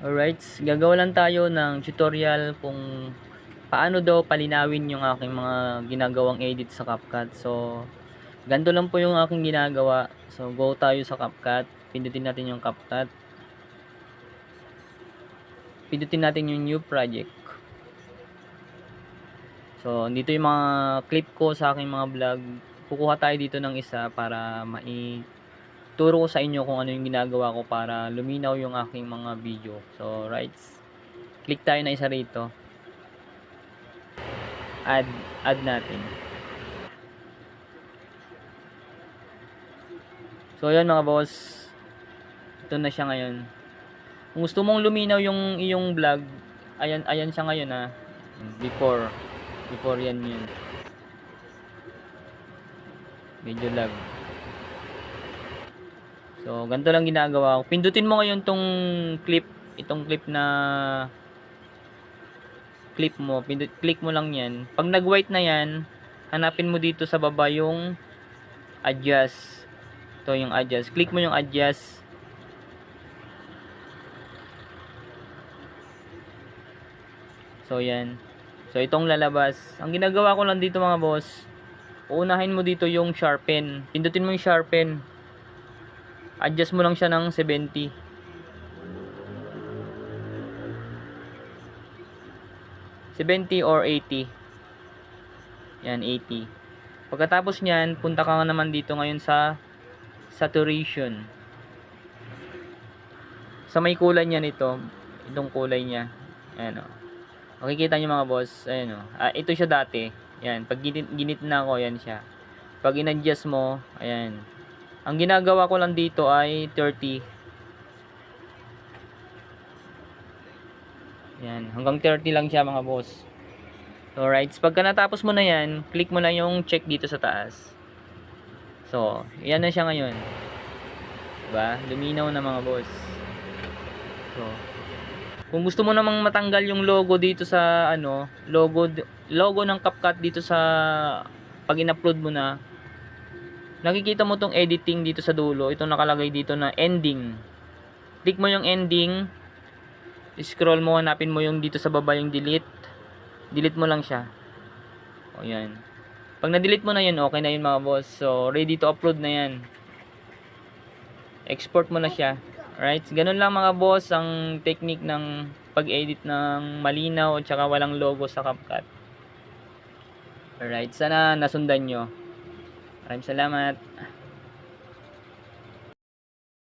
Alright, gagawa lang tayo ng tutorial kung paano daw palinawin yung aking mga ginagawang edit sa CapCut. So, ganito lang po yung aking ginagawa. So, go tayo sa CapCut. Pindutin natin yung CapCut. Pindutin natin yung new project. So, dito yung mga clip ko sa aking mga vlog. Kukuha tayo dito ng isa para mai turo ko sa inyo kung ano yung ginagawa ko para luminaw yung aking mga video. So, right. Click tayo na isa rito. Add, add natin. So, ayan mga boss. Ito na siya ngayon. Kung gusto mong luminaw yung iyong vlog, ayan, ayan siya ngayon ha. Before. Before yan yun. Medyo lag. So, ganito lang ginagawa ko. Pindutin mo ngayon tong clip, itong clip na clip mo. Pindut, click mo lang yan. Pag nag-white na yan, hanapin mo dito sa baba yung adjust. Ito yung adjust. Click mo yung adjust. So, yan. So, itong lalabas. Ang ginagawa ko lang dito mga boss, uunahin mo dito yung sharpen. Pindutin mo yung sharpen adjust mo lang siya ng 70 70 or 80 yan 80 pagkatapos nyan punta ka naman dito ngayon sa saturation. Sa may kulay niya nito itong kulay niya. Ayan o makikita nyo mga boss. Ayan o ah, ito siya dati. Yan pag ginit, ginit na ako yan siya. Pag in-adjust mo ayan ang ginagawa ko lang dito ay 30. Yan, hanggang 30 lang siya mga boss. Alright, pagka natapos mo na yan, click mo na yung check dito sa taas. So, yan na siya ngayon. Diba? Luminaw na mga boss. So, kung gusto mo namang matanggal yung logo dito sa ano, logo logo ng CapCut dito sa pag in-upload mo na, nakikita mo tong editing dito sa dulo. Itong nakalagay dito na ending. Click mo yung ending. Scroll mo, hanapin mo yung dito sa baba yung delete. Delete mo lang siya. O yan. Pag na-delete mo na yun, okay na yun mga boss. So, ready to upload na yan. Export mo na siya. Alright? Ganun lang mga boss ang technique ng pag-edit ng malinaw at saka walang logo sa CapCut. Alright? Sana nasundan nyo. Maraming salamat.